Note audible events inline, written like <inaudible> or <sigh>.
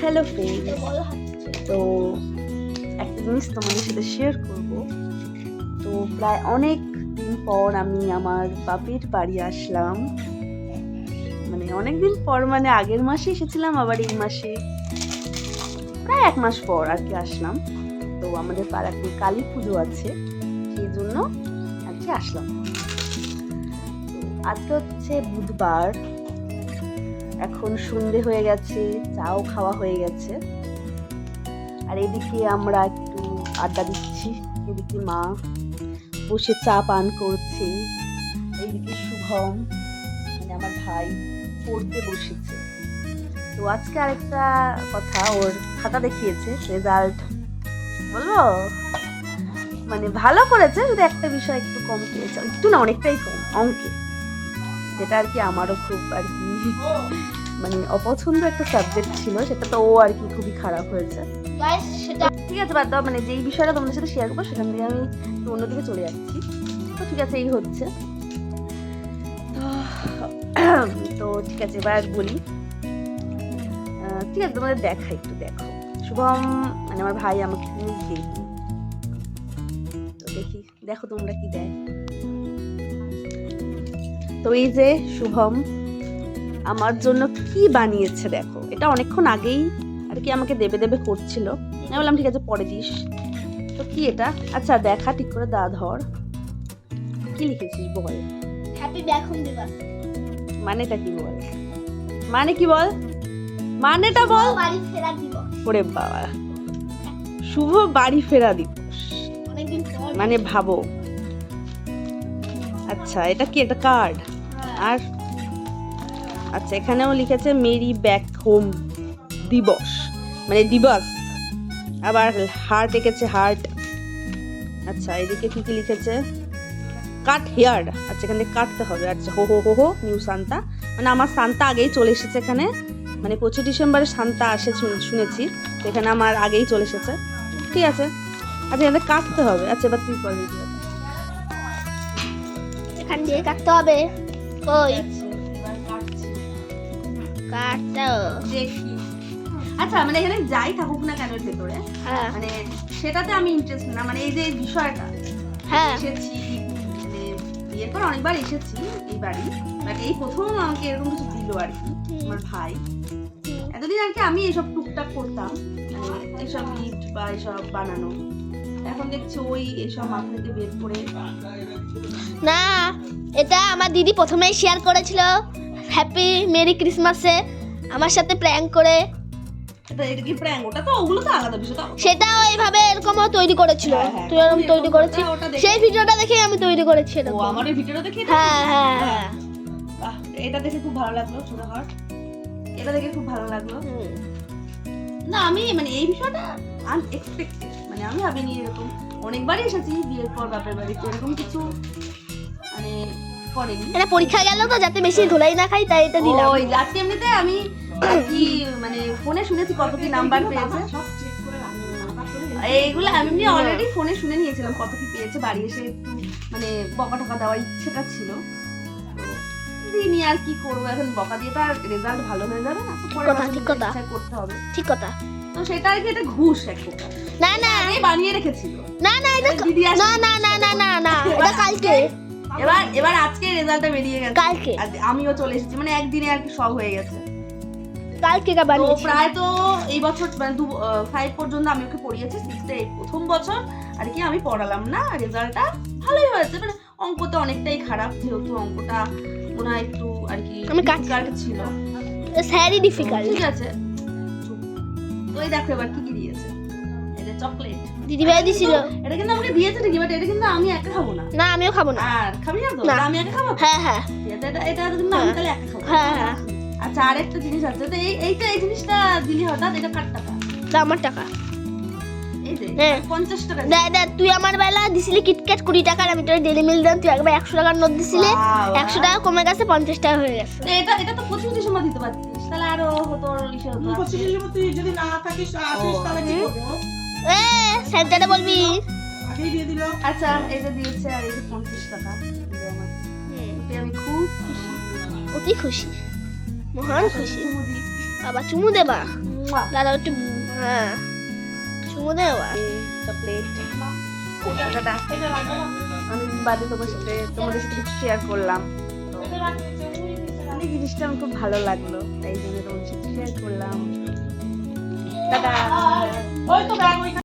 Hello friend তো একটা জিনিস তোমাদের সাথে শেয়ার করব। তো প্রায় অনেক দিন পর আমি আমার বাপের বাড়ি আসলাম। মানে অনেক দিন পর মানে আগের মাসে এসেছিলাম, আবার এই মাসে প্রায় এক মাস পর আর কি আসলাম। তো আমাদের পাড়াতে কালী পুজো আছে, সেই জন্য আর কি আসলাম। আজকে হচ্ছে বুধবার। এখন সন্ধে হয়ে গেছে, চাও খাওয়া হয়ে গেছে। আর এদিকে আমরা একটু আড্ডা দিচ্ছি, এদিকে মা বসে চা পান করছে এইদিকে শুভম মানে আমার ভাই পড়তে বসেছে। তো আজকে আরেকটা কথা, ওর খাতা দেখিয়েছে রেজাল্ট বলব মানে ভালো করেছে, যদি একটা বিষয় একটু কম পেয়েছে একটু না, অনেকটাই কম, অঙ্কে। যেটা আর কি আমারও খুব আর কি মানে অপছন্দ একটা সাবজেক্ট ছিল সেটা তো ও আর কি খুবই খারাপ হয়েছে। ঠিক আছে বাদ দাও মানে যেই বিষয়টা তোমাদের সাথে শেয়ার করব সেখান থেকে আমি অন্যদিকে চলে যাচ্ছি। তো ঠিক আছে এই হচ্ছে। তো- <clears throat> ঠিক আছে এবার বলি। ঠিক আছে তোমাদের দেখা একটু দেখো। শুভম মানে আমার ভাই আমাকে দেখি। তো দেখি দেখো তোমরা কি দেয়। তো এই যে শুভম আমার জন্য কি বানিয়েছে দেখো। এটা অনেকক্ষণ আগেই আর কি আমাকে দেবে দেবে করছিল। আমি বললাম ঠিক আছে পরে দিস। তো কি এটা? আচ্ছা দেখা ঠিক করে দা ধর। কি লিখেছিস বল? হ্যাপি ব্যাক হোম দিবস মানেটা কি বল? মানে কি বল? মানেটা বল? বাড়ি ফেরার দিবস। ওরে বাবা। শুভ বাড়ি ফেরা দিবস। মানে ভাবো। আচ্ছা এটা কি? একটা কার্ড আর আচ্ছা এখানেও লিখেছে মেরি ব্যাক হোম দিবস মানে দিবস আবার হার্ট এঁকেছে হার্ট আচ্ছা এদিকে কি কি লিখেছে? কাট হেয়ার আচ্ছা এখানে কাটতে হবে। আচ্ছা হো হো হো হো নিউ সান্তা মানে আমার সান্তা আগেই চলে এসেছে এখানে। মানে পঁচিশ ডিসেম্বরে সান্তা আসে শুনেছি। তো এখানে আমার আগেই চলে এসেছে। ঠিক আছে। আচ্ছা এখানে কাটতে হবে। আচ্ছা এবার তুই কর ভিডিওটা এখান দিয়ে কাটতে হবে। কই? দেখি। আচ্ছা মানে এখানে যাই থাকুক না কেন ভেতরে হ্যাঁ। মানে সেটাতে আমি ইন্টারেস্ট না মানে এই যে বিষয়টা হ্যাঁ। এসেছি মানে বিয়ের পর অনেকবার এসেছি এই বাড়ি বাট এই প্রথম আমাকে এরকম কিছু দিল আর কি আমার ভাই। এতদিন আর কি আমি এসব টুকটাক করতাম মানে এসব গিফট বা এসব বানানো। এখন দেখছি ওই এসব মাথা থেকে বের করে না এটা আমার দিদি প্রথমেই শেয়ার করেছিল। হ্যাপি মেরি ক্রিসমাসে আমার সাথে প্র্যাঙ্ক করে। এটা এটা কি প্র্যাঙ্ক ওটা তো ওগুলো তো আলাদা বিষয় সেটাও এইভাবে এরকমও তৈরি করেছিল। হ্যাঁ, হ্যাঁ। তুই এরকম তৈরি করেছিস? সেই ভিডিওটা দেখেই আমি তৈরি করেছি ও আমার এই ভিডিওটা দেখে হ্যাঁ হ্যাঁ। হ্যাঁ। এটা দেখে খুব ভালো লাগল ছোট হাট। এটা দেখে খুব ভালো লাগল। না আমি মানে এই বিষয়টা আনএক্সপেক্টেড মানে আমি ভাবিনি এরকম। অনেকবারই এসেছি বিয়ের পর বাপের বাড়িতে এরকম কিছু মানে করেনি। এটা পরীক্ষা গেল তো যাতে বেশি ধুলাই না খাই তাই এটা দিলাম। ওই আজকে এমনিতে আমি কি মানে ফোনে শুনেছি কত কি নাম্বার পেয়েছে। এইগুলো আমি এমনি অলরেডি ফোনে শুনে নিয়েছিলাম কত কি পেয়েছে বাড়ি এসে একটু মানে বকা টকা দেওয়ার ইচ্ছেটা ছিল। দিইনি আর কি করব এখন বকা দিয়ে তো আর রেজাল্ট ভালো হয়ে যাবে না তো কথা, ঠিক কথা। করতে হবে। ঠিক কথা। তো সেটা আর কি এটা ঘুষ এক প্রকার। না না। আগেই বানিয়ে রেখেছিল। না না এটা না না না না না না এটা কালকে। এবার এবার আজকে রেজাল্টটা বেরিয়ে গেছে। কালকে। আমিও চলে এসেছি মানে একদিনে আর কি সব হয়ে গেছে। কালকে কা তো প্রায় তো এই বছর মানে দু ফাইভ পর্যন্ত আমি ওকে পড়িয়েছি সিক্সটা এই প্রথম বছর। আর কি আমি পড়ালাম না রেজাল্টটা ভালোই হয়েছে মানে অঙ্কটা অনেকটাই খারাপ যেহেতু অঙ্কটা মনে হয় একটু আর কি আমি difficult ছিল। স্যারই ডিফিকাল্ট ঠিক আছে। তো এই দেখো এবার কি কি এটা চকলেট। দিদি ভাই দিছিল। এটা কিন্তু আমাকে দিয়েছে ঠিকই বাট এটা কিন্তু আমি একা খাব না। না আমিও খাব না। আর খাবি না তো? না। আমি একা খাব? হ্যাঁ হ্যাঁ। এটা এটা এটা কিন্তু আমি তাহলে একা খাব। হ্যাঁ হ্যাঁ। আচ্ছা আরেকটা জিনিস আছে। তো এই এইটা এই জিনিসটা দিলি হঠাৎ এটা কার টাকা? আমার টাকা। এই যে হ্যাঁ। তুই আমার বেলা দিছিলি কিটক্যাট কুড়ি টাকার আমি তোর ডেলি মিল দিলাম তুই একবার একশো টাকার নোট দিছিলে। একশো টাকা কমে গেছে পঞ্চাশ টাকা হয়ে গেছে। এটা এটা তো পঁচিশ ডিসেম্বর দিতে পারতিস। তাহলে আরও হতো পঁচিশ ডিসেম্বর তুই যদি না থাকিস আসিস তাহলে কি করব? এ সেন্টারে বলবি? দিয়ে দিল। আচ্ছা এটা দিয়েছে আর এই যে পঞ্চাশ টাকা। আমি খুব খুশি। অতি খুশি। মহান খুশি। চুমু দিই। বাবা চুমু দেবা? দাদা একটু হ্যাঁ। চুমু দেওয়া চকলেট অনেকদিন বাদে তোমার সাথে তোমাদের সাথে শেয়ার করলাম। এই জিনিসটা আমার খুব ভালো লাগল। তাই জন্য তোমাদের সাথে শেয়ার করলাম। টাটা।